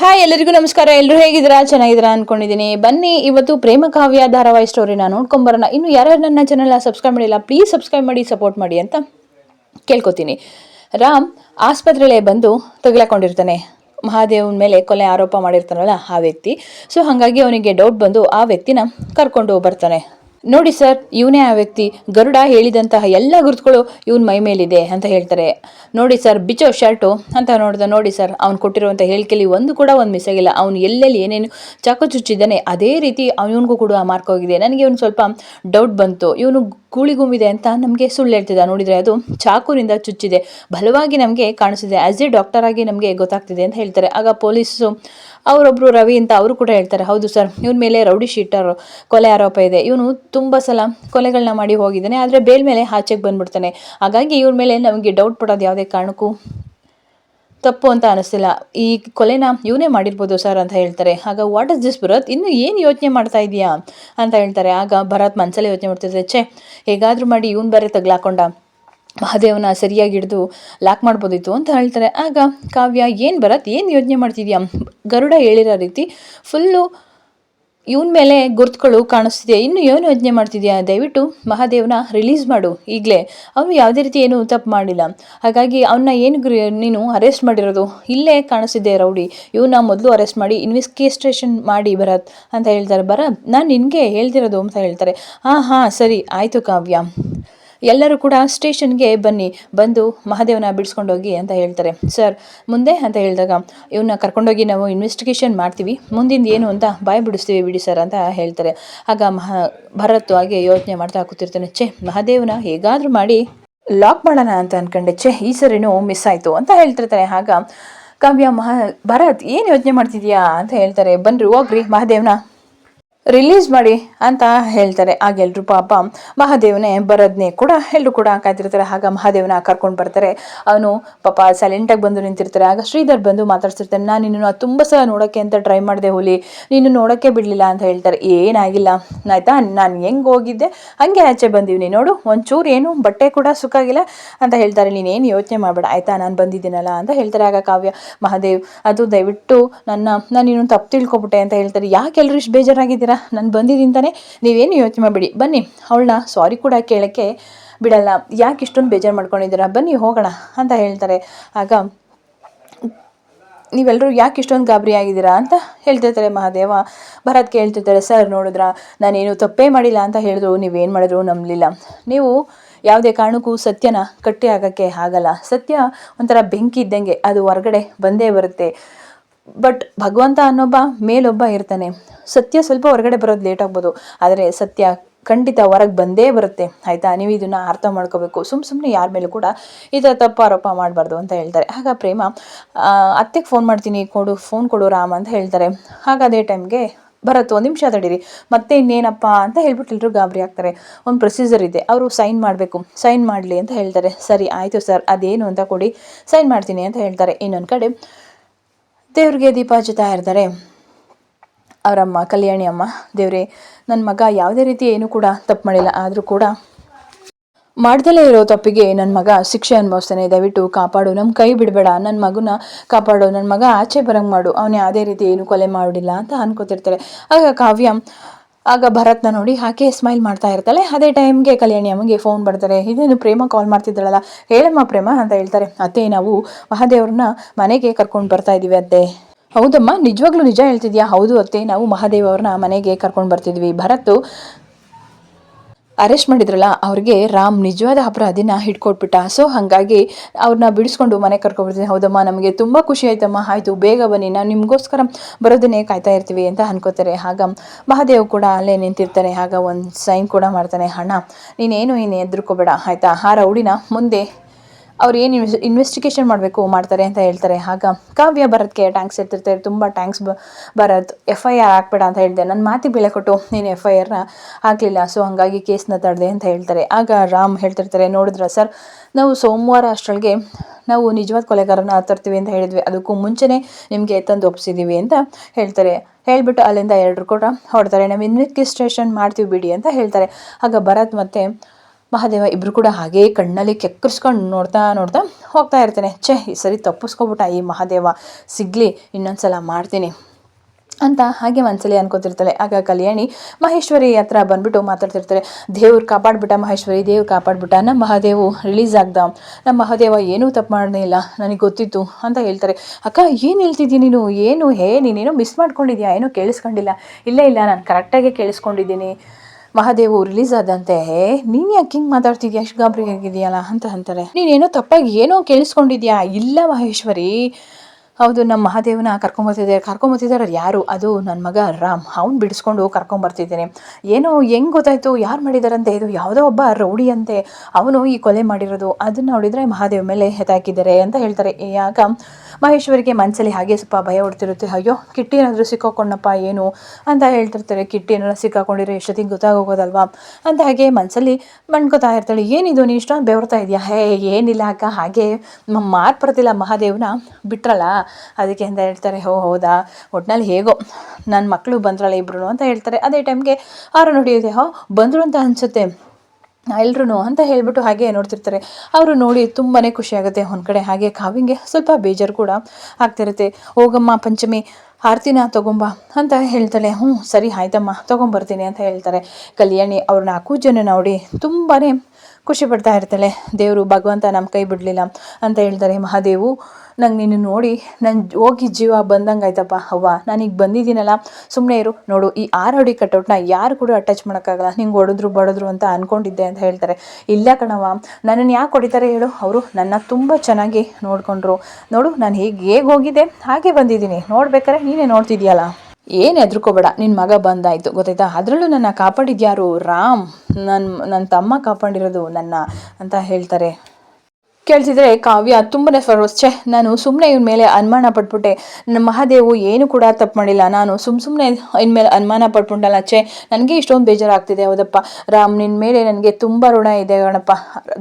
Hi ಎಲ್ಲರಿಗೂ ನಮಸ್ಕಾರ. ಎಲ್ಲರೂ ಹೇಗಿದ್ದೀರಾ? ಚೆನ್ನಾಗಿದ್ದೀರಾ ಅನ್ಕೊಂಡಿದ್ದೀನಿ. ಬನ್ನಿ, ಇವತ್ತು ಪ್ರೇಮ ಕಾವ್ಯ ಧಾರಾವಾಹಿ ಸ್ಟೋರಿನ ನೋಡ್ಕೊಂಬರೋಣ ಇನ್ನು ಯಾರ್ಯಾರು ನನ್ನ ಚಾನಲ್ನ ಸಬ್ಸ್ಕ್ರೈಬ್ ಮಾಡಿಲ್ಲ ಪ್ಲೀಸ್ ಸಬ್ಸ್ಕ್ರೈಬ್ ಮಾಡಿ ಸಪೋರ್ಟ್ ಮಾಡಿ ಅಂತ ಕೇಳ್ಕೊತೀನಿ. ರಾಮ್ ಆಸ್ಪತ್ರೆಗೆ ಬಂದು ತಗ್ಲಾಕೊಂಡಿರ್ತಾನೆ. ಮಹಾದೇವನ ಮೇಲೆ ಕೊಲೆ ಆರೋಪ ಮಾಡಿರ್ತಾನಲ್ಲ ಆ ವ್ಯಕ್ತಿ. ಸೊ ಹಾಗಾಗಿ ಅವನಿಗೆ ಡೌಟ್ ಬಂದು ಆ ವ್ಯಕ್ತಿನ ಕರ್ಕೊಂಡು ಬರ್ತಾನೆ. ನೋಡಿ ಸರ್, ಇವನೇ ಆ ವ್ಯಕ್ತಿ. ಗರುಡ ಹೇಳಿದಂತಹ ಎಲ್ಲ ಗುರುತುಗಳು ಇವನ್ ಮೈ ಮೇಲಿದೆ ಅಂತ ಹೇಳ್ತಾರೆ. ನೋಡಿ ಸರ್, ಬಿಚೋ ಶರ್ಟು ಅಂತ ನೋಡಿದ ನೋಡಿ ಸರ್, ಅವ್ನು ಕೊಟ್ಟಿರುವಂಥ ಹೇಳಿಕೆಲಿ ಒಂದು ಕೂಡ ಒಂದು ಮಿಸ್ ಆಗಿಲ್ಲ. ಅವ್ನು ಎಲ್ಲೆಲ್ಲಿ ಏನೇನು ಚಾಕು ಚುಚ್ಚಿದ್ದಾನೆ, ಅದೇ ರೀತಿ ಅವನಿಗೂ ಕೂಡ ಮಾರ್ಕ್ ಹೋಗಿದೆ. ನನಗೆ ಒಂದು ಸ್ವಲ್ಪ ಡೌಟ್ ಬಂತು. ಇವನು ಗೂಳಿಗುಂಬಿದೆ ಅಂತ ನಮಗೆ ಸುಳ್ಳು ಹೇಳ್ತಿದ್ದ. ನೋಡಿದರೆ ಅದು ಚಾಕುನಿಂದ ಚುಚ್ಚಿದೆ. ಬಲವಾಗಿ ನಮಗೆ ಕಾಣಿಸಿದೆ. ಆ್ಯಸ್ ಎ ಡಾಕ್ಟರ್ ಆಗಿ ನಮಗೆ ಗೊತ್ತಾಗ್ತಿದೆ ಅಂತ ಹೇಳ್ತಾರೆ. ಆಗ ಪೊಲೀಸು ಅವರೊಬ್ಬರು ರವಿ ಅಂತ ಅವರು ಕೂಡ ಹೇಳ್ತಾರೆ. ಹೌದು ಸರ್, ಇವನ ಮೇಲೆ ರೌಡಿ ಶೀಟರ್ ಕೊಲೆ ಆರೋಪ ಇದೆ. ಇವನು ತುಂಬ ಸಲ ಕೊಲೆಗಳನ್ನ ಮಾಡಿ ಹೋಗಿದ್ದಾನೆ. ಆದರೆ ಬೇಲ್ ಮೇಲೆ ಆಚೆಗೆ ಬಂದ್ಬಿಡ್ತಾನೆ. ಹಾಗಾಗಿ ಇವ್ರ ಮೇಲೆ ನಮಗೆ ಡೌಟ್ ಪಡೋದು ಯಾವುದೇ ಕಾರಣಕ್ಕೂ ತಪ್ಪು ಅಂತ ಅನಿಸ್ತಿಲ್ಲ. ಈ ಕೊಲೆನ ಇವನೇ ಮಾಡಿರ್ಬೋದು ಸರ್ ಅಂತ ಹೇಳ್ತಾರೆ. ಆಗ ವಾಟ್ ಇಸ್ ದಿಸ್ ಭರತ್? ಇನ್ನು ಏನು ಯೋಚನೆ ಮಾಡ್ತಾ ಇದೀಯಾ ಅಂತ ಹೇಳ್ತಾರೆ. ಆಗ ಭರತ್ ಮನಸ್ಸಲ್ಲೇ ಯೋಚನೆ ಮಾಡ್ತಿದ್ರೆ ಛೇ, ಹೇಗಾದರೂ ಮಾಡಿ ಇವನು ಬೇರೆ ತಗ್ಲಾಕೊಂಡ. ಮಹಾದೇವನ ಸರಿಯಾಗಿ ಹಿಡಿದು ಲಾಕ್ ಮಾಡ್ಬೋದಿತ್ತು ಅಂತ ಹೇಳ್ತಾರೆ. ಆಗ ಕಾವ್ಯ, ಏನು ಭರತ್, ಏನು ಯೋಚನೆ ಮಾಡ್ತಿದ್ಯಾ ಗರುಡ ಹೇಳಿರೋ ರೀತಿ ಫುಲ್ಲು ಇವನ ಮೇಲೆ ಗುರುತುಗಳು ಕಾಣಿಸ್ತಿದೆ. ಇನ್ನು ಏನು ಯೋಚನೆ ಮಾಡ್ತಿದ್ಯಾ? ದಯವಿಟ್ಟು ಮಹಾದೇವನ ರಿಲೀಸ್ ಮಾಡು. ಈಗಲೇ. ಅವನು ಯಾವುದೇ ರೀತಿ ಏನು ತಪ್ಪು ಮಾಡಿಲ್ಲ. ಹಾಗಾಗಿ ಅವನ್ನ ಏನು ನೀನು ಅರೆಸ್ಟ್ ಮಾಡಿರೋದು? ಇಲ್ಲೇ ಕಾಣಿಸ್ತಿದ್ದೆ ರೌಡಿ. ಇವನ್ನ ಮೊದಲು ಅರೆಸ್ಟ್ ಮಾಡಿ ಇನ್ವೆಸ್ಟಿಗೇಷನ್ ಮಾಡಿ ಭರತ್ ಅಂತ ಹೇಳ್ತಾರೆ. ಬರ ನಾನು ನಿನಗೆ ಹೇಳ್ತಿರೋದು ಅಂತ ಹೇಳ್ತಾರೆ. ಹಾಂ ಹಾಂ, ಸರಿ. ಆಯಿತು ಕಾವ್ಯ. ಎಲ್ಲರೂ ಕೂಡ ಸ್ಟೇಷನ್ಗೆ ಬನ್ನಿ, ಬಂದು ಮಹಾದೇವನ ಬಿಡಿಸ್ಕೊಂಡೋಗಿ ಅಂತ ಹೇಳ್ತಾರೆ. ಸರ್, ಮುಂದೆ ಅಂತ ಹೇಳಿದಾಗ ಇವನ್ನ ಕರ್ಕೊಂಡೋಗಿ ನಾವು ಇನ್ವೆಸ್ಟಿಗೇಷನ್ ಮಾಡ್ತೀವಿ ಮುಂದಿನ ಏನು ಅಂತ ಬಾಯ್ ಬಿಡಿಸ್ತೀವಿ ಬಿಡಿ ಸರ್ ಅಂತ ಹೇಳ್ತಾರೆ. ಆಗ ಮಹಾ, ಭರತ್ ಹಾಗೆ ಯೋಚನೆ ಮಾಡ್ತಾ ಕೂತಿರ್ತಾನೆ, ಛೇ, ಮಹಾದೇವನ ಹೇಗಾದರೂ ಮಾಡಿ ಲಾಕ್ ಮಾಡೋಣ ಅಂತ ಅನ್ಕೊಂಡೆ, ಛೇ, ಈ ಸರಿನೂ ಮಿಸ್ ಆಯಿತು ಅಂತ ಹೇಳ್ತಿರ್ತಾರೆ. ಆಗ ಕಾವ್ಯ, ಮಹಾ, ಭರತ್, ಏನು ಯೋಚನೆ ಮಾಡ್ತಿದ್ಯಾ ಅಂತ ಹೇಳ್ತಾರೆ. ಬನ್ರಿ, ಹೋಗ್ರಿ ಮಹಾದೇವನ. ರಿಲೀಸ್ ಮಾಡಿ ಅಂತ ಹೇಳ್ತಾರೆ. ಆಗ ಎಲ್ಲರೂ ಪಾಪ ಮಹಾದೇವನೇ ಬರೋದನ್ನೇ ಕೂಡ ಎಲ್ಲರೂ ಕೂಡ ಕಾಯ್ತಿರ್ತಾರೆ. ಆಗ ಮಹಾದೇವನ ಕರ್ಕೊಂಡು ಬರ್ತಾರೆ. ಅವನು ಪಾಪ ಸೈಲೆಂಟಾಗಿ ಬಂದು ನಿಂತಿರ್ತಾರೆ. ಆಗ ಶ್ರೀಧರ್ ಬಂದು ಮಾತಾಡ್ತಿರ್ತಾನೆ ನಾನು ನಿನ್ನನ್ನು ತುಂಬ ಸಲ ನೋಡೋಕ್ಕೆ ಅಂತ ಟ್ರೈ ಮಾಡಿದೆ ಹುಲಿ. ನೀನು ನೋಡೋಕ್ಕೆ ಬಿಡಲಿಲ್ಲ ಅಂತ ಹೇಳ್ತಾರೆ. ಏನಾಗಿಲ್ಲ. ಆಯಿತಾ? ನಾನು ಹೆಂಗೆ ಹೋಗಿದ್ದೆ? ಹಂಗೆ ಆಚೆ ಬಂದೀವಿ ನೋಡು. ಒಂಚೂರು ಏನು, ಬಟ್ಟೆ ಕೂಡ ಸುಕ್ಕಾಗಿಲ್ಲ ಅಂತ ಹೇಳ್ತಾರೆ. ನೀನೇನು ಯೋಚನೆ ಮಾಡಬೇಡ. ಆಯ್ತಾ? ನಾನು ಬಂದಿದ್ದೀನಲ್ಲ ಅಂತ ಹೇಳ್ತಾರೆ. ಆಗ ಕಾವ್ಯ, ಮಹಾದೇವ್, ಅದು ದಯವಿಟ್ಟು ನನ್ನ, ನಾನು ಇನ್ನೊಂದು ತಪ್ಪು ತಿಳ್ಕೊಬಿಟ್ಟೆ ಅಂತ ಹೇಳ್ತಾರೆ. ಯಾಕೆ ಎಲ್ಲರೂ ಇಷ್ಟು ಬೇಜಾರಾಗಿದ್ದೀರಾ? ನಾನು ಬಂದಿದ್ದೀನಿ ನೀವೇನು ಯೋಚನೆ ಮಾಡಿಬಿಡಿ. ಬನ್ನಿ, ಅವಳನ್ನ ಸಾರಿ ಕೂಡ ಕೇಳೋಕ್ಕೆ ಬಿಡಲ್ಲ. ಯಾಕೆ ಇಷ್ಟೊಂದು ಬೇಜಾರು ಮಾಡ್ಕೊಂಡಿದ್ದೀರಾ? ಬನ್ನಿ ಹೋಗೋಣ ಅಂತ ಹೇಳ್ತಾರೆ. ಆಗ ನೀವೆಲ್ಲರೂ ಯಾಕೆ ಇಷ್ಟೊಂದು ಗಾಬರಿ ಆಗಿದ್ದೀರಾ ಅಂತ ಹೇಳ್ತಿರ್ತಾರೆ ಮಹಾದೇವ. ಭರತ್ ಕೇಳ್ತಿರ್ತಾರೆ, ಸರ್, ನೋಡಿದ್ರ, ನಾನೇನು ತಪ್ಪೇ ಮಾಡಿಲ್ಲ ಅಂತ ಹೇಳಿದ್ರು ನೀವೇನು ಮಾಡಿದ್ರು ನಂಬಲಿಲ್ಲ. ನೀವು ಯಾವುದೇ ಕಾರಣಕ್ಕೂ ಸತ್ಯನ ಕಟ್ಟಿ ಆಗೋಕ್ಕೆ ಆಗಲ್ಲ. ಸತ್ಯ ಒಂಥರ ಬೆಂಕಿ ಇದ್ದಂಗೆ, ಅದು ಹೊರಗಡೆ ಬಂದೇ ಬರುತ್ತೆ. ಬಟ್ ಭಗವಂತ ಅನ್ನೊಬ್ಬ ಮೇಲೊಬ್ಬ ಇರ್ತಾನೆ. ಸತ್ಯ ಸ್ವಲ್ಪ ಹೊರಗಡೆ ಬರೋದು ಲೇಟ್ ಆಗ್ಬೋದು. ಆದರೆ ಸತ್ಯ ಖಂಡಿತ ಹೊರಗೆ ಬಂದೇ ಬರುತ್ತೆ. ಆಯಿತಾ? ನೀವು ಇದನ್ನು ಅರ್ಥ ಮಾಡ್ಕೋಬೇಕು. ಸುಮ್ಮ ಸುಮ್ಮನೆ ಯಾರ ಮೇಲೂ ಕೂಡ ಈ ಥರ ತಪ್ಪು ಆರೋಪ ಮಾಡಬಾರ್ದು ಅಂತ ಹೇಳ್ತಾರೆ. ಆಗ ಪ್ರೇಮ ಅತ್ತೆಗೆ ಫೋನ್ ಮಾಡ್ತೀನಿ, ಕೊಡು ಫೋನ್ ಕೊಡು ರಾಮ ಅಂತ ಹೇಳ್ತಾರೆ. ಆಗ ಅದೇ ಟೈಮ್ಗೆ ಬರತ್ತು ಒಂದು ನಿಮಿಷ ತಡೀರಿ. ಮತ್ತೆ ಇನ್ನೇನಪ್ಪ ಅಂತ ಹೇಳ್ಬಿಟ್ಟು ಎಲ್ಲರೂ ಗಾಬರಿ ಆಗ್ತಾರೆ. ಒಂದು ಪ್ರೊಸೀಜರ್ ಇದೆ. ಅವರು ಸೈನ್ ಮಾಡಬೇಕು. ಸೈನ್ ಮಾಡಲಿ ಅಂತ ಹೇಳ್ತಾರೆ. ಸರಿ, ಆಯಿತು ಸರ್ ಅದೇನು ಅಂತ ಕೊಡಿ. ಸೈನ್ ಮಾಡ್ತೀನಿ ಅಂತ ಹೇಳ್ತಾರೆ. ಇನ್ನೊಂದು ಕಡೆ ದೇವ್ರಿಗೆ ದೀಪ ಹಚ್ಚುತ್ತಾ ಇರ್ತಾರೆ. ಅವರಮ್ಮ, ಕಲ್ಯಾಣಿ ಅಮ್ಮ, ದೇವ್ರೆ ನನ್ನ ಮಗ ಯಾವುದೇ ರೀತಿ ಏನು ಕೂಡ ತಪ್ಪು ಮಾಡಿಲ್ಲ. ಆದರೂ ಕೂಡ ಮಾಡ್ದಲೇ ಇರೋ ತಪ್ಪಿಗೆ ನನ್ನ ಮಗ ಶಿಕ್ಷೆ ಅನುಭವಿಸ್ತಾನೆ. ದಯವಿಟ್ಟು ಕಾಪಾಡು. ನಮ್ಮ ಕೈ ಬಿಡಬೇಡ. ನನ್ನ ಮಗನ ಕಾಪಾಡು. ನನ್ನ ಮಗ ಆಚೆ ಬರಂಗೆ ಮಾಡು. ಅವನು ಯಾವುದೇ ರೀತಿ ಏನು ಕೊಲೆ ಮಾಡಿಲ್ಲ ಅಂತ ಅನ್ಕೋತಿರ್ತಾರೆ. ಆಗ ಕಾವ್ಯ ಆಗ ಭರತ್ನ ನೋಡಿ ಆಕೆ ಸ್ಮೈಲ್ ಮಾಡ್ತಾ ಇರ್ತಾಳೆ. ಅದೇ ಟೈಮ್ಗೆ ಕಲ್ಯಾಣಿ ಅಮ್ಮಗೆ ಫೋನ್ ಬರ್ತಾರೆ. ಇದೇನು ಪ್ರೇಮ ಕಾಲ್ ಮಾಡ್ತಿದ್ದಾಳಲ್ಲ? ಹೇಳಮ್ಮ ಪ್ರೇಮ ಅಂತ ಹೇಳ್ತಾರೆ. ಅತ್ತೆ, ನಾವು ಮಹಾದೇವ್ರನ್ನ ಮನೆಗೆ ಕರ್ಕೊಂಡು ಬರ್ತಾ ಇದ್ದೀವಿ ಅತ್ತೆ. ಹೌದಮ್ಮ, ನಿಜವಾಗ್ಲೂ ನಿಜ ಹೇಳ್ತಿದ್ಯಾ? ಹೌದು ಅತ್ತೆ, ನಾವು ಮಹಾದೇವ್ ಅವ್ರನ್ನ ಮನೆಗೆ ಕರ್ಕೊಂಡು ಬರ್ತಿದ್ವಿ. ಭರತ್ ಅರೆಸ್ಟ್ ಮಾಡಿದ್ರಲ್ಲ, ಅವ್ರಿಗೆ ರಾಮ್ ನಿಜವಾದ ಅಪರಾಧಿನ ಹಿಡ್ಕೊಟ್ಬಿಟ್ಟ. ಸೊ ಹಾಗಾಗಿ ಅವ್ರನ್ನ ಬಿಡಿಸ್ಕೊಂಡು ಮನೆ ಕರ್ಕೊಬರ್ತೀನಿ ಹೌದಮ್ಮ, ನಮಗೆ ತುಂಬ ಖುಷಿ ಆಯ್ತಮ್ಮ. ಆಯಿತು, ಬೇಗ ಬನ್ನಿ. ನಾವು ನಿಮಗೋಸ್ಕರ ಬರೋದನ್ನೇ ಕಾಯ್ತಾ ಇರ್ತೀವಿ ಅಂತ ಅನ್ಕೋತಾರೆ. ಆಗ ಮಹಾದೇವ್ ಕೂಡ ಅಲ್ಲೇ ನಿಂತಿರ್ತಾನೆ. ಆಗ ಒಂದು ಸೈನ್ ಕೂಡ ಮಾಡ್ತಾನೆ. ಹಣ ನೀನೇನು ಏನು ಎದುರ್ಕೋಬೇಡ. ಆಯಿತಾ? ಆ ರೌಡಿನ ಮುಂದೆ ಅವ್ರು ಏನು ಇನ್ವೆಸ್ಟಿಗೇಷನ್ ಮಾಡಬೇಕು, ಮಾಡ್ತಾರೆ ಅಂತ ಹೇಳ್ತಾರೆ. ಆಗ ಕಾವ್ಯ ಭರತ್ಗೆ ಟ್ಯಾಂಕ್ಸ್ ಇರ್ತಿರ್ತಾರೆ ತುಂಬ thanks Bharat. F I R ಹಾಕ್ಬೇಡ ಅಂತ ಹೇಳಿದೆ. ನನ್ನ ಮಾತಿ ಬೆಲೆ ಕೊಟ್ಟು ನೀನು ಎಫ್ ಐ ಆರ್ನ ಹಾಕಲಿಲ್ಲ. ಸೊ ಹಾಗಾಗಿ ಕೇಸ್ನ ತಡೆದೆ ಅಂತ ಹೇಳ್ತಾರೆ. ಆಗ ರಾಮ್ ಹೇಳ್ತಿರ್ತಾರೆ, ನೋಡಿದ್ರ ಸರ್ ನಾವು ಸೋಮವಾರ ಅಷ್ಟರೊಳಗೆ ನಾವು ನಿಜವಾದ ಕೊಲೆಗಾರನ ತರ್ತೀವಿ ಅಂತ ಹೇಳಿದ್ವಿ. ಅದಕ್ಕೂ ಮುಂಚೆನೇ ನಿಮಗೆ ತಂದು ಒಪ್ಸಿದ್ದೀವಿ ಅಂತ ಹೇಳ್ತಾರೆ. ಹೇಳ್ಬಿಟ್ಟು ಅಲ್ಲಿಂದ ಎರಡರು ಕೂಡ ಹೊಡ್ತಾರೆ. ನಾವು ಇನ್ವೆಸ್ಟಿಗೇಷನ್ ಮಾಡ್ತೀವಿ ಬಿಡಿ ಅಂತ ಹೇಳ್ತಾರೆ. ಆಗ ಭರತ್ ಮತ್ತು ಮಹಾದೇವ ಇಬ್ಬರು ಕೂಡ ಹಾಗೇ ಕಣ್ಣಲ್ಲಿ ಕೆಕ್ಕರ್ಸ್ಕೊಂಡು ನೋಡ್ತಾ ನೋಡ್ತಾ ಹೋಗ್ತಾ ಇರ್ತಾನೆ. ಛೇ, ಈ ಸರಿ ತಪ್ಪಿಸ್ಕೊಬಿಟ್ಟ ಈ ಮಹಾದೇವ. ಸಿಗಲಿ, ಇನ್ನೊಂದ್ಸಲ ಮಾಡ್ತೀನಿ ಅಂತ ಹಾಗೆ ಮನಸ್ಸಲ್ಲಿ ಅನ್ಕೋತಿರ್ತಾಳೆ. ಆಗ ಕಲ್ಯಾಣಿ ಮಹೇಶ್ವರಿ ಹತ್ರ ಬಂದ್ಬಿಟ್ಟು ಮಾತಾಡ್ತಿರ್ತಾರೆ ದೇವ್ರು ಕಾಪಾಡ್ಬಿಟ್ಟ ಮಹೇಶ್ವರಿ, ದೇವ್ರು ಕಾಪಾಡ್ಬಿಟ್ಟ. ನಮ್ಮ ಮಹಾದೇವು ರಿಲೀಸ್ ಆಗ್ದ. ನಮ್ಮ ಮಹಾದೇವ ಏನೂ ತಪ್ಪು ಮಾಡಲಿಲ್ಲ ನನಗೆ ಗೊತ್ತಿತ್ತು ಅಂತ ಹೇಳ್ತಾರೆ. ಅಕ್ಕ, ಏನು ಹೇಳ್ತಿದ್ದೀನಿ ನೀನು? ಏನು, ಹೇ, ನೀನೇನೋ ಮಿಸ್ ಮಾಡ್ಕೊಂಡಿದ್ಯಾ? ಏನೋ ಕೇಳಿಸ್ಕೊಂಡಿಲ್ಲ. ಇಲ್ಲ ಇಲ್ಲ, ನಾನು ಕರೆಕ್ಟಾಗಿ ಕೇಳಿಸ್ಕೊಂಡಿದ್ದೀನಿ. ಮಹಾದೇವು ರಿಲೀಸ್ ಆದಂತೆ, ನೀನು ಯಾಕೆ ಹಿಂಗೆ ಮಾತಾಡ್ತಿದ್ಯಾ? ಅಷ್ಟು ಗಾಬರಿ ಆಗಿದೆಯಲ್ಲ, ಅಂತ ಅಂತಾರೆ. ನೀನೇನೋ ತಪ್ಪಾಗಿ ಏನೋ ಕೇಳಿಸ್ಕೊಂಡಿದ್ಯಾ? ಇಲ್ಲ ಮಹೇಶ್ವರಿ. ಹೌದು ನಮ್ಮ ಮಹಾದೇವನ ಕರ್ಕೊಂಬರ್ತಿದ್ದಾರೆ ಕರ್ಕೊಂಬರ್ತಿದ್ದಾರೆ ಯಾರು? ಅದು ನನ್ನ ಮಗ ರಾಮ್. ಅವ್ನು ಬಿಡಿಸ್ಕೊಂಡು ಕರ್ಕೊಂಬರ್ತಿದ್ದೇನೆ ಏನೋ ಹೆಂಗೆ ಗೊತ್ತಾಯಿತು? ಯಾರು ಮಾಡಿದಾರಂತೆ? ಇದು ಯಾವುದೋ ಒಬ್ಬ ರೌಡಿ ಅಂತೆ. ಅವನು ಈ ಕೊಲೆ ಮಾಡಿರೋದು. ಅದನ್ನು ನೋಡಿದರೆ ಮಹಾದೇವ ಮೇಲೆ ಹೆತಾಕಿದ್ದಾರೆ ಅಂತ ಹೇಳ್ತಾರೆ. ಯಾಕ? ಮಹೇಶ್ವರಿಗೆ ಮನಸ್ಸಲ್ಲಿ ಹಾಗೆ ಸ್ವಲ್ಪ ಭಯ ಹೊಡ್ತಿರುತ್ತೆ. ಅಯ್ಯೋ, ಕಿಟ್ಟಿ ಏನಾದರೂ ಸಿಕ್ಕಾಕೊಂಡಪ್ಪ, ಏನು? ಅಂತ ಹೇಳ್ತಿರ್ತಾರೆ. ಕಿಟ್ಟಿ ಏನಾದ್ರು ಸಿಕ್ಕಾಕೊಂಡಿರೋ ಎಷ್ಟೊತ್ತಿಗೆ ಗೊತ್ತಾಗೋಗೋದಲ್ವಾ? ಅಂತ ಹಾಗೆ ಮನಸ್ಸಲ್ಲಿ ಮಣ್ಕೋತಾ ಇರ್ತಾಳೆ. ಏನಿದು ನೀ ಇಷ್ಟೊಂದು ಬೆವರ್ತಾ ಇದೆಯಾ? ಹೇ, ಏನಿಲ್ಲ ಅಕ್ಕ, ಹಾಗೆ ಮಾರ್ಪಡ್ತಿಲ್ಲ ಮಹಾದೇವನ. ಬಿಟ್ರಲ್ಲ? ಅದಕ್ಕೆ ಅಂತ ಹೇಳ್ತಾರೆ. ಹೋ, ಹೌದಾ? ಒಟ್ನಲ್ಲಿ ಹೇಗೋ ನನ್ನ ಮಕ್ಕಳು ಬಂದ್ರಲ್ಲ ಇಬ್ರು ಅಂತ ಹೇಳ್ತಾರೆ. ಅದೇ ಟೈಮ್ಗೆ ಆರು ನೋಡಿಯೋದೆ ಹೋ, ಬಂದರು ಅಂತ ಅನಿಸುತ್ತೆ. ಎಲ್ರೂ ಅಂತ ಹೇಳಿಬಿಟ್ಟು ಹಾಗೆ ನೋಡ್ತಿರ್ತಾರೆ. ಅವರು ನೋಡಿ ತುಂಬಾ ಖುಷಿಯಾಗುತ್ತೆ ಒಂದು ಕಡೆ. ಹಾಗೆ ಕಾವಿಂಗೆ ಸ್ವಲ್ಪ ಬೇಜಾರು ಕೂಡ ಆಗ್ತಿರುತ್ತೆ. ಹೋಗಮ್ಮ ಪಂಚಮಿ, ಆರ್ತಿನ ತಗೊಂಬ ಅಂತ ಹೇಳ್ತಾಳೆ. ಹ್ಞೂ ಸರಿ, ಆಯ್ತಮ್ಮ, ತೊಗೊಂಬರ್ತೀನಿ ಅಂತ ಹೇಳ್ತಾರೆ. ಕಲ್ಯಾಣಿ ಅವ್ರ ನಾಲ್ಕು ಜನ ನೋಡಿ ತುಂಬಾ ಖುಷಿ ಪಡ್ತಾ ಇರ್ತಾಳೆ. ದೇವರು, ಭಗವಂತ ನಮ್ಮ ಕೈ ಬಿಡಲಿಲ್ಲ ಅಂತ ಹೇಳ್ತಾರೆ ಮಹಾದೇವು. ನಂಗೆ ನೀನು ನೋಡಿ ನನ್ನ ಹೋಗಿ ಜೀವ ಬಂದಂಗೆ ಆಯ್ತಪ್ಪ ಅವ್ವ. ನಾನೀಗ ಬಂದಿದ್ದೀನಲ್ಲ ಸುಮ್ಮನೆ ಇರು. ನೋಡು, ಈ ಆರು ಅಡಿ ಕಟೌಟ್ನ ಯಾರು ಕೂಡ ಅಟ್ಯಾಚ್ ಮಾಡೋಕ್ಕಾಗಲ್ಲ. ನಿಂಗೆ ಹೊಡೆದ್ರು ಬಡಿದ್ರು ಅಂತ ಅಂದ್ಕೊಂಡಿದ್ದೆ ಅಂತ ಹೇಳ್ತಾರೆ. ಇಲ್ಲ ಕಣವ್ವ ನನ್ನನ್ನು ಯಾಕೆ ಹೊಡಿತಾರೆ ಹೇಳು. ಅವರು ನನ್ನ ತುಂಬ ಚೆನ್ನಾಗಿ ನೋಡಿಕೊಂಡ್ರು. ನೋಡು, ನಾನು ಹೇಗೆ ಹೇಗೆ ಹೋಗಿದ್ದೆ, ಹಾಗೆ ಬಂದಿದ್ದೀನಿ. ನೋಡ್ಬೇಕಾರೆ ನೀನೇ ನೋಡ್ತಿದ್ಯಲ್ಲ. ಏನು ಹೆದ್ರುಕೋಬೇಡ ನಿನ್ನ ಮಗ ಬಂದಾಯಿತು, ಗೊತ್ತಾಯ್ತಾ? ಅದರಲ್ಲೂ ನನ್ನ ಕಾಪಾಡಿದ್ಯಾರು? ರಾಮ್ ನನ್ನ ನನ್ನ ತಮ್ಮ ಕಾಪಾಡಿರೋದು ನನ್ನ ಅಂತ ಹೇಳ್ತಾರೆ. ಕೇಳ್ತಿದ್ರೆ ಕಾವ್ಯ ತುಂಬನೇ ಸ್ವರೋಚ್ಛೆ ನಾನು ಸುಮ್ಮನೆ ಇವನ ಮೇಲೆ ಅನುಮಾನ ಪಟ್ಬಿಟ್ಟೆ. ನನ್ನ ಮಹಾದೇವು ಏನು ಕೂಡ ತಪ್ಪು ಮಾಡಿಲ್ಲ. ನಾನು ಸುಮ್ಮ ಸುಮ್ಮನೆ ಇನ್ಮೇಲೆ ಅನುಮಾನ ಪಟ್ಬಿಟ್ಟಲ್ಲ ಛೆ, ನನಗೆ ಇಷ್ಟೊಂದು ಬೇಜಾರಾಗ್ತಿದೆ ಹೌದಪ್ಪ. ರಾಮ್ ನಿನ್ನ ಮೇಲೆ ನನಗೆ ತುಂಬ ಋಣ ಇದೆ ಗಣಪ್ಪ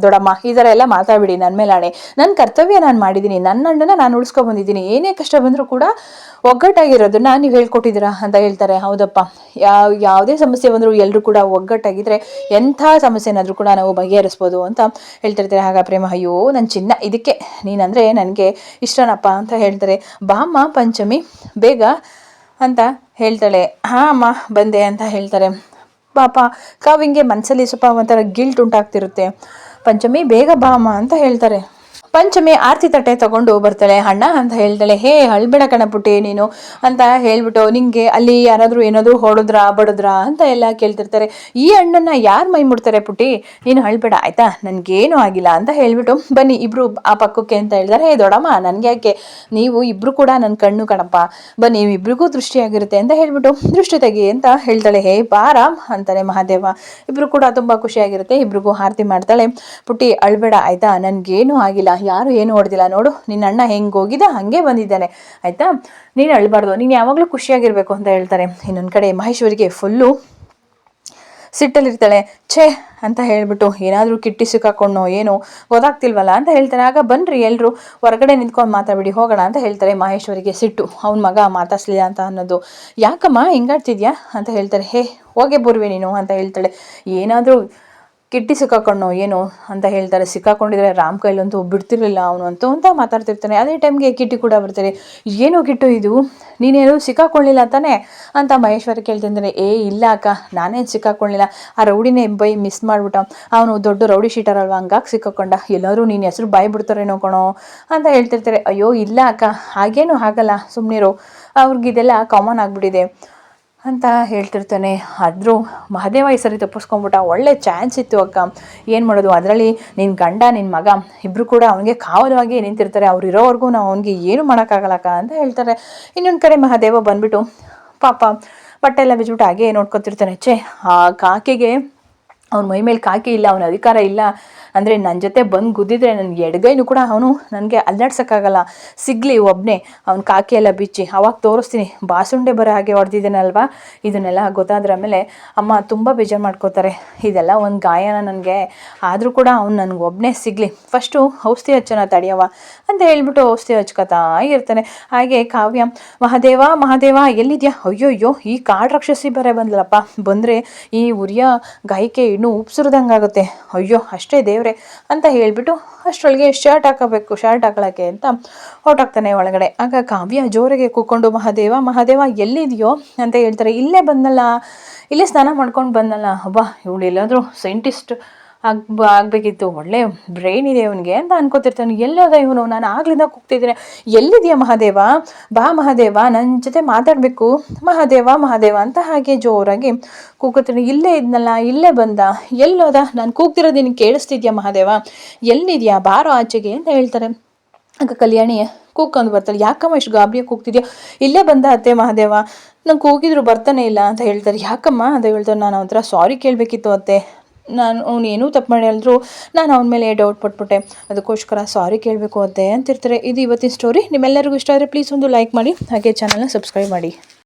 ದೊಡ್ಡಮ್ಮ, ಈ ಥರ ಎಲ್ಲ ಮಾತಾಡ್ಬಿಡಿ. ನನ್ನ ಮೇಲೆ ಆಣೆ. ನನ್ನ ಕರ್ತವ್ಯ ನಾನು ಮಾಡಿದ್ದೀನಿ. ನನ್ನ ಅಣ್ಣನ ನಾನು ಉಳಿಸ್ಕೊಂಡ್ಬಂದಿದ್ದೀನಿ ಏನೇ ಕಷ್ಟ ಬಂದರೂ ಕೂಡ ಒಗ್ಗಟ್ಟಾಗಿರೋದನ್ನ ನೀವು ಹೇಳ್ಕೊಟ್ಟಿದ್ದೀರಾ ಅಂತ ಹೇಳ್ತಾರೆ. ಹೌದಪ್ಪ. ಯಾವ, ಯಾವುದೇ ಸಮಸ್ಯೆ ಬಂದರೂ ಎಲ್ಲರೂ ಕೂಡ ಒಗ್ಗಟ್ಟಾಗಿದ್ದರೆ ಎಂಥ ಸಮಸ್ಯೆನಾದರೂ ಕೂಡ ನಾವು ಬಗೆಹರಿಸ್ಬೋದು ಅಂತ ಹೇಳ್ತಿರ್ತಾರೆ. ಆಗ ಪ್ರೇಮ ಅಯ್ಯೋ ನನ್ನ ಚಿನ್ನ ಇದಕ್ಕೆ. ನೀನಂದರೆ ನನಗೆ ಇಷ್ಟನಪ್ಪ ಅಂತ ಹೇಳ್ತಾರೆ. ಬಾಮ್ಮ ಪಂಚಮಿ, ಬೇಗ ಅಂತ ಹೇಳ್ತಾಳೆ. ಹಾಂ ಅಮ್ಮ, ಬಂದೆ ಅಂತ ಹೇಳ್ತಾರೆ. ಪಾಪ ಕಾವಿಂಗೆ ಮನಸ್ಸಲ್ಲಿ ಸ್ವಲ್ಪ ಒಂಥರ ಗಿಲ್ಟ್ ಉಂಟಾಗ್ತಿರುತ್ತೆ. ಪಂಚಮಿ, ಬೇಗ ಬಾಮ್ಮ ಅಂತ ಹೇಳ್ತಾರೆ. ಪಂಚಮಿ ಆರತಿ ತಟ್ಟೆ ತಗೊಂಡು ಬರ್ತಾಳೆ, ಅಣ್ಣ, ಅಂತ ಹೇಳ್ತಾಳೆ ಹೇ ಅಳ್ಬೇಡ ಕಣಪುಟ್ಟಿ, ನೀನು ಅಂತ ಹೇಳ್ಬಿಟ್ಟು, ನಿಂಗೆ ಅಲ್ಲಿ ಯಾರಾದರೂ ಏನಾದರೂ ಹೊಡೆದ್ರಾ, ಬಡದ್ರಾ ಅಂತ ಎಲ್ಲ ಕೇಳ್ತಿರ್ತಾರೆ. ಈ ಅಣ್ಣನ ಯಾರು ಮೈ ಮುಡ್ತಾರೆ ಪುಟ್ಟಿ? ನೀನು ಅಳ್ಬೇಡ ಆಯ್ತಾ? ನನಗೇನು ಆಗಿಲ್ಲ ಅಂತ ಹೇಳ್ಬಿಟ್ಟು, ಬನ್ನಿ, ಇಬ್ರು ಆ ಪಕ್ಕಕ್ಕೆ ಅಂತ ಹೇಳ್ತಾರೆ ಹೇ ದೊಡಮ್ಮ ನನಗೆ ಯಾಕೆ? ನೀವು ಇಬ್ರು ಕೂಡ ನನ್ನ ಕಣ್ಣು ಕಣಪ್ಪ. ಬನ್ನಿ, ಇಬ್ರಿಗೂ ದೃಷ್ಟಿಯಾಗಿರುತ್ತೆ ಅಂತ ಹೇಳ್ಬಿಟ್ಟು, ದೃಷ್ಟಿ ತೆಗಿ ಅಂತ ಹೇಳ್ತಾಳೆ ಹೇ ಬಾರಾಮ್ ಅಂತಾನೆ ಮಹಾದೇವ. ಇಬ್ರು ಕೂಡ ತುಂಬ ಖುಷಿಯಾಗಿರುತ್ತೆ, ಇಬ್ರಿಗೂ ಆರತಿ ಮಾಡ್ತಾಳೆ. ಪುಟ್ಟಿ ಅಳ್ಬೇಡ ಆಯ್ತಾ? ನನಗೇನು ಆಗಿಲ್ಲ. ಯಾರು ಏನು ಹೊಡೆದಿಲ್ಲ ನೋಡು, ನಿನ್ನ ಅಣ್ಣ ಹೆಂಗೆ ಹೋಗಿದ್ದ ಹಾಗೆ ಬಂದಿದ್ದಾನೆ, ಆಯಿತಾ? ನೀನು ಅಳ್ಬಾರ್ದು, ನೀನು ಯಾವಾಗಲೂ ಖುಷಿಯಾಗಿರಬೇಕು ಅಂತ ಹೇಳ್ತಾರೆ. ಇನ್ನೊಂದು ಕಡೆ ಮಹೇಶ್ವರಿಗೆ ಫುಲ್ಲು ಸಿಟ್ಟಲ್ಲಿರ್ತಾಳೆ, ಛೇ ಅಂತ ಹೇಳಿಬಿಟ್ಟು ಏನಾದರೂ ಕಿಟ್ಟಿ ಸಿಕ್ಕಾಕೊಂಡೋ ಏನೋ ಗೊತ್ತಾಗ್ತಿಲ್ವಲ್ಲ ಅಂತ ಹೇಳ್ತಾರೆ. ಆಗ ಬನ್ನಿರಿ ಎಲ್ಲರೂ ಹೊರಗಡೆ ನಿಂತ್ಕೊಂಡು ಮಾತಾಡ್ಬಿಡಿ, ಹೋಗೋಣ ಅಂತ ಹೇಳ್ತಾರೆ ಮಹೇಶ್ವರಿಗೆ ಸಿಟ್ಟು. ಅವ್ನ ಮಗ ಮಾತಾಡ್ಸ್ಲಿಲ್ಲ ಅಂತ ಅನ್ನೋದು. ಯಾಕಮ್ಮ ಹಿಂಗಾಡ್ತಿದ್ಯಾ? ಅಂತ ಹೇಳ್ತಾರೆ. ಹೇ, ಹೋಗೇ ಬರುವೆ ನೀನು ಅಂತ ಹೇಳ್ತಾಳೆ. ಏನಾದರೂ ಕಿಟ್ಟಿ ಸಿಕ್ಕಾಕೊಂಡು ಏನು ಅಂತ ಹೇಳ್ತಾರೆ. ಸಿಕ್ಕಾಕೊಂಡಿದ್ರೆ ರಾಮ್ ಕೈಲಂತೂ ಬಿಡ್ತಿರ್ಲಿಲ್ಲ ಅವನು ಅಂತೂ ಅಂತ ಮಾತಾಡ್ತಿರ್ತಾನೆ. ಅದೇ ಟೈಮ್ಗೆ ಕಿಟ್ಟಿ ಕೂಡ ಬರ್ತಾರೆ. ಏನು ಕಿಟ್ಟು ಇದು? ನೀನೇನು ಸಿಕ್ಕಾಕೊಳ್ಳಿಲ್ಲ ತಾನೇ ಅಂತ ಮಹೇಶ್ವರ ಕೇಳ್ತಿದ್ದಾನೆ ಏ, ಇಲ್ಲ ಅಕ್ಕ, ನಾನೇನು ಸಿಕ್ಕಾಕೊಳ್ಳಿಲ್ಲ ಆ ರೌಡಿನೇ ಬೈ ಮಿಸ್ ಮಾಡಿಬಿಟ್ಟ. ಅವನು ದೊಡ್ಡ ರೌಡಿ ಶೀಟರ್ ಅಲ್ವಾ? ಹಂಗಾಗಿ ಸಿಕ್ಕಾಕೊಂಡ. ಎಲ್ಲರೂ ನೀನು ಹೆಸರು ಬಾಯಿ ಬಿಡ್ತಾರೇನೋ ಕಣೋ? ಅಂತ ಹೇಳ್ತಿರ್ತಾರೆ. ಅಯ್ಯೋ, ಇಲ್ಲ ಅಕ್ಕ, ಹಾಗೇನು ಆಗಲ್ಲ. ಸುಮ್ಮನಿರು ಅವ್ರಿಗಿದೆಲ್ಲ ಕಾಮನ್ ಆಗಿಬಿಟ್ಟಿದೆ. ಅಂತ ಹೇಳ್ತಿರ್ತಾನೆ. ಆದರೂ ಮಹದೇವ ಈ ಸರಿ ತಪ್ಪಿಸ್ಕೊಂಬಿಟ್ಟ ಒಳ್ಳೆ ಚಾನ್ಸ್ ಇತ್ತು ಅಕ್ಕ. ಏನು ಮಾಡೋದು? ಅದರಲ್ಲಿ ನಿನ್ನ ಗಂಡ ನಿನ್ನ ಮಗ ಇಬ್ಬರು ಕೂಡ ಅವನಿಗೆ ಕಾವಲವಾಗಿ ನಿಂತಿರ್ತಾರೆ. ಅವ್ರು ಇರೋವರೆಗೂ ನಾವು ಅವನಿಗೆ ಏನು ಮಾಡೋಕ್ಕಾಗಲ್ಲಕ್ಕ ಅಂತ ಹೇಳ್ತಾರೆ. ಇನ್ನೊಂದು ಕಡೆ ಮಹಾದೇವ ಬಂದ್ಬಿಟ್ಟು ಪಾಪ ಬಟ್ಟೆ ಎಲ್ಲ ಬಿಚ್ಬಿಟ್ಟು ಹಾಗೆ ನೋಡ್ಕೊತಿರ್ತಾನೆ. ಛೇ, ಆ ಕಾಕಿಗೆ ಅವ್ನ ಮೈ ಮೇಲೆ ಕಾಕಿ ಇಲ್ಲ, ಅವನ ಅಧಿಕಾರ ಇಲ್ಲ. ಅಂದರೆ ನನ್ನ ಜೊತೆ ಬಂದು ಗುದ್ದಿದ್ರೆ ನನಗೆ ಎಡಗೈನು ಕೂಡ ಅವನು ನನಗೆ ಅಲ್ಲಾಡ್ಸೋಕ್ಕಾಗಲ್ಲ. ಸಿಗಲಿ ಒಬ್ಬನೇ ಅವ್ನು ಕಾಕಿ ಎಲ್ಲ ಬಿಚ್ಚಿ, ಅವಾಗ ತೋರಿಸ್ತೀನಿ, ಬಾಸುಂಡೆ ಬರೋ ಹಾಗೆ ಹೊಡೆದಿದ್ದಾನಲ್ವಾ? ಇದನ್ನೆಲ್ಲ ಗೊತ್ತಾದ್ರ ಮೇಲೆ ಅಮ್ಮ ತುಂಬ ಬೇಜಾರು ಮಾಡ್ಕೋತಾರೆ. ಇದೆಲ್ಲ ಒಂದು ಗಾಯನ ನನಗೆ. ಆದರೂ ಕೂಡ ಅವ್ನು ನನಗೆ ಒಬ್ಬನೇ ಸಿಗಲಿ. ಫಸ್ಟು ಔಷಧಿ ಹಚ್ಚೋಣ ತಡೆಯವ ಅಂತ ಹೇಳ್ಬಿಟ್ಟು ಔಷಧಿ ಹಚ್ಕೊತಾ ಇರ್ತಾನೆ. ಹಾಗೆ ಕಾವ್ಯ, ಮಹಾದೇವ ಮಹಾದೇವ, ಎಲ್ಲಿದೆಯಾ? ಅಯ್ಯೋ ಅಯ್ಯೋ ಈ ಕಾಡು ರಾಕ್ಷಸಿ ಬರೇ ಬಂದ್ಲಪ್ಪ. ಬಂದರೆ ಈ ಉರಿಯ ಗಾಯಕ್ಕೆ ಇನ್ನೂ ಉಪ್ಸಿರ್ದಂಗಾಗುತ್ತೆ. ಅಯ್ಯೋ, ಅಷ್ಟೇ ದೇವ್ರೆ ಅಂತ ಹೇಳಿಬಿಟ್ಟು ಅಷ್ಟರೊಳಗೆ ಶರ್ಟ್ ಹಾಕೋಬೇಕು ಶರ್ಟ್ ಹಾಕೊಳ್ಳೋಕ್ಕೆ ಅಂತ ಹೊರಟಾಗ್ತಾನೆ ಒಳಗಡೆ. ಆಗ ಕಾವ್ಯ ಜೋರಿಗೆ ಕೂತ್ಕೊಂಡು ಮಹಾದೇವ ಮಹಾದೇವ, ಎಲ್ಲಿದೆಯೋ? ಅಂತ ಹೇಳ್ತಾರೆ. ಇಲ್ಲೇ ಬಂದಲ್ಲ ಇಲ್ಲೇ ಸ್ನಾನ ಮಾಡ್ಕೊಂಡು ಬಂದಲ್ಲ ಹಬ್ಬ, ಇವಳು ಎಲ್ಲಾದರೂ ಸೈಂಟಿಸ್ಟ್ ಆಗ್, ಆಗಬೇಕಿತ್ತು. ಒಳ್ಳೆ ಬ್ರೈನ್ ಇದೆ ಇವನಿಗೆ ಅಂತ ಅನ್ಕೋತಿರ್ತಾನೆ ಎಲ್ಲೋದ ಇವನು? ನಾನು ಆಗ್ಲಿಂದ ಕೂಗ್ತಿದ್ದೀನಿ ಎಲ್ಲಿದೆಯಾ ಮಹಾದೇವ? ಬಾ ಮಹಾದೇವ ನನ್ನ ಜೊತೆ ಮಾತಾಡಬೇಕು. ಮಹಾದೇವ ಮಹಾದೇವ ಅಂತ ಹಾಗೆ ಜೋರಾಗಿ ಕೂಗುತ್ತೀನಿ ಇಲ್ಲೇ ಇದ್ನಲ್ಲ, ಇಲ್ಲೇ ಬಂದ. ಎಲ್ಲೋದ? ನಾನು ಕೂಗ್ತಿರೋದು ನಿನಗೆ ಕೇಳಿಸ್ತಿದ್ಯಾ ಮಹಾದೇವ? ಎಲ್ಲಿದೆಯಾ? ಬಾರೋ ಆಚೆಗೆ ಅಂತ ಹೇಳ್ತಾರೆ. ಆಗ ಕಲ್ಯಾಣಿ ಕೂಗ್ಕೊಂಡು ಬರ್ತಾರೆ ಯಾಕಮ್ಮ ಇಷ್ಟು ಗಾಬರಿಯಾಗಿ ಕೂಗ್ತಿದ್ಯಾ? ಇಲ್ಲೇ ಬಂದ ಅತ್ತೆ ಮಹಾದೇವ. ನಂಗೆ ಕೂಗಿದ್ರು ಬರ್ತಾನೆ ಇಲ್ಲ ಅಂತ ಹೇಳ್ತಾರೆ. ಯಾಕಮ್ಮ ಅಂತ ಹೇಳ್ತಾರೆ. ನಾನು ಒಂಥರ ಸಾರಿ ಕೇಳಬೇಕಿತ್ತು ಅತ್ತೆ. ನಾನು ಅವ್ನು ಏನೂ ತಪ್ಪು ಮಾಡಿ ಹೇಳಿದ್ರು ನಾನು ಅವ್ನ ಮೇಲೆ ಡೌಟ್ ಪಟ್ಬಿಟ್ಟೆ. ಅದಕ್ಕೋಸ್ಕರ ಸಾರಿ ಕೇಳಬೇಕು ಅದೇ ಅಂತಿರ್ತಾರೆ. ಇದು ಇವತ್ತಿನ ಸ್ಟೋರಿ ನಿಮ್ಮೆಲ್ಲರಿಗೂ ಇಷ್ಟ ಆದರೆ ಪ್ಲೀಸ್ ಒಂದು ಲೈಕ್ ಮಾಡಿ, ಹಾಗೆ ಚಾನಲ್ನ ಸಬ್ಸ್ಕ್ರೈಬ್ ಮಾಡಿ.